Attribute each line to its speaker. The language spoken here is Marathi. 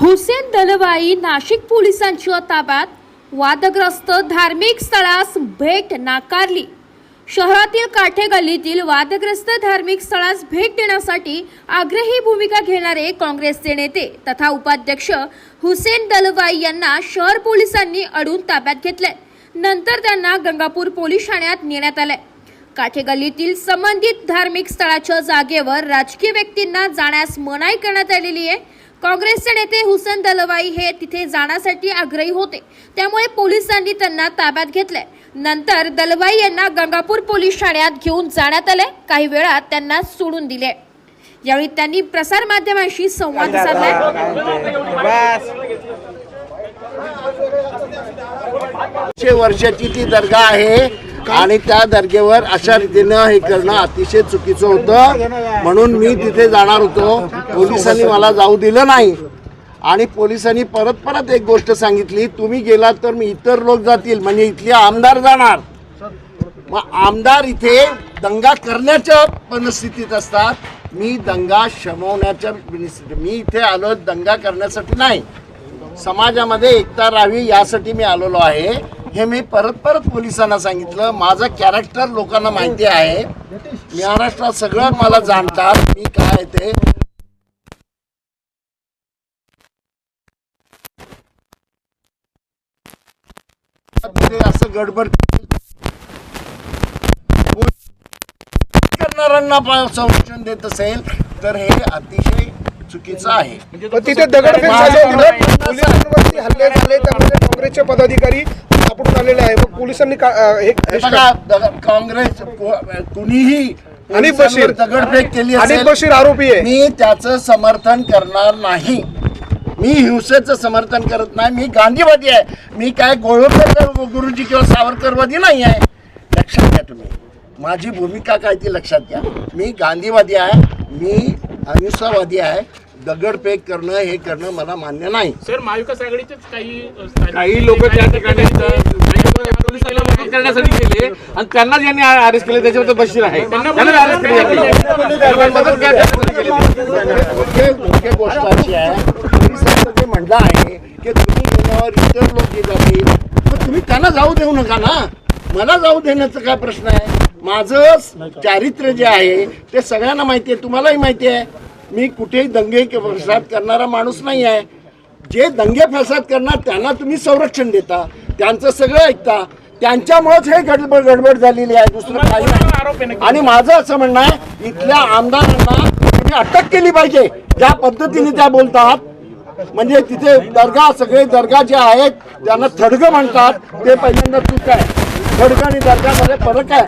Speaker 1: हुसेन दलवाई नाशिक पोलिसांच्या ताब्यात वादग्रस्त धार्मिक स्थळास भेट नाकारली. शहरातील काठे गल्लीतील वादग्रस्त धार्मिक स्थळास भेट देण्यासाठी आग्रही भूमिका घेणारे काँग्रेसचे नेते तथा उपाध्यक्ष हुसेन दलवाई यांना शहर पोलिसांनी अडून ताब्यात घेतले नंतर त्यांना गंगापूर पोलीस ठाण्यात नेण्यात आले काठे गल्लीतील संबंधित धार्मिक स्थळाच्या जागेवर राजकीय व्यक्तींना जाण्यास मनाई करण्यात आलेली आहे. काँग्रेसचे नेते हुसेन दलवाई हे तिथे जाण्यासाठी आग्रही होते. त्यामुळे पोलिसांनी त्यांना ताब्यात घेतले नंतर दलवाई यांना गंगापूर पोलीस ठाण्यात घेऊन जाण्यात आले. काही वेळात त्यांना सोडून दिले. यावेळी त्यांनी प्रसारमाध्यमांशी संवाद साधलाय.
Speaker 2: शे वर्षाची ती दर्गा आहे. आणि त्या दर्गेवर अशा रीतीनं हे करणं अतिशय चुकीचं होतं. म्हणून मी तिथे जाणार होतो. पोलिसांनी मला जाऊ दिलं नाही. आणि पोलिसांनी परत परत एक गोष्ट सांगितली तुम्ही गेलात तर मी इतर लोक जातील. म्हणजे इथले आमदार जाणार. मग आमदार इथे दंगा करण्याच्या परिस्थितीत असतात. मी दंगा शमवण्याच्या मी इथे आलो दंगा करण्यासाठी नाही. समाजामध्ये एकता राहावी यासाठी मी आलेलो आहे. हे मी परत परत पोलिसांना सांगितलं. माझं कॅरेक्टर लोकांना माहिती आहे. महाराष्ट्रात सगळं मला जाणतात. मी काय ते. असं गडबड करणाऱ्यांना संरक्षण देत असेल तर हे अतिशय चुकीचं आहे.
Speaker 3: तिथे दगडफेक झाली पोलिसांवरती हल्ले झाले त्यामध्ये काँग्रेसचे पदाधिकारी आलेले आहे. मग पोलिसांनी का- अं, हे
Speaker 2: हे बघा दग- काँग्रेस को- कुणीही
Speaker 3: अनिक बशीर.
Speaker 2: दगडफेक केली
Speaker 3: अनिक
Speaker 2: असेल
Speaker 3: बशीर आरोपी आहे.
Speaker 2: मी त्याचं समर्थन करणार नाही. मी हिंसेचं समर्थन करत नाही. मी गांधीवादी आहे. मी काय गोळवकर गुरुजी किंवा सावरकरवादी नाही आहे. लक्षात घ्या तुम्ही. माझी भूमिका काय ती लक्षात घ्या. मी गांधीवादी आहे. मी अहिंसावादी आहे. दगडफेक करणं हे करणं मला मान्य नाही.
Speaker 4: सर महाविकास आघाडीचेच काही
Speaker 5: काही लोक त्या ठिकाणी करण्यासाठी गेले. आणि त्यांनाच यांनी अरेस्ट केले. त्याच्यावर बशीर आहे. त्यांनाच अरेस्ट केले
Speaker 2: गोष्ट अशी आहे पोलिसांचं जे म्हणणं आहे की तुम्ही इतर लोक जे जातील मग तुम्ही त्यांना जाऊ देऊ नका ना. मला जाऊ देण्याचा काय प्रश्न आहे? माझं चारित्र्य जे आहे ते सगळ्यांना माहिती आहे तुम्हालाही माहिती आहे. मी कुठेही दंगे फसाद करणारा माणूस नाही आहे. जे दंगे फसाद करणार त्यांना तुम्ही संरक्षण देता त्यांचं सगळं ऐकता. त्यांच्यामुळेच हे गडबड गडबड झालेली आहे दुसरं काही नाही. आणि माझं असं म्हणणं आहे इथल्या आमदारांना तुम्ही अटक केली पाहिजे. ज्या पद्धतीने त्या बोलतात म्हणजे तिथे दर्गा सगळे दर्गा जे आहेत त्यांना थडगं म्हणतात ते पहिल्यांदा चूक आहे. थडगं आणि दर्गामध्ये फरक आहे.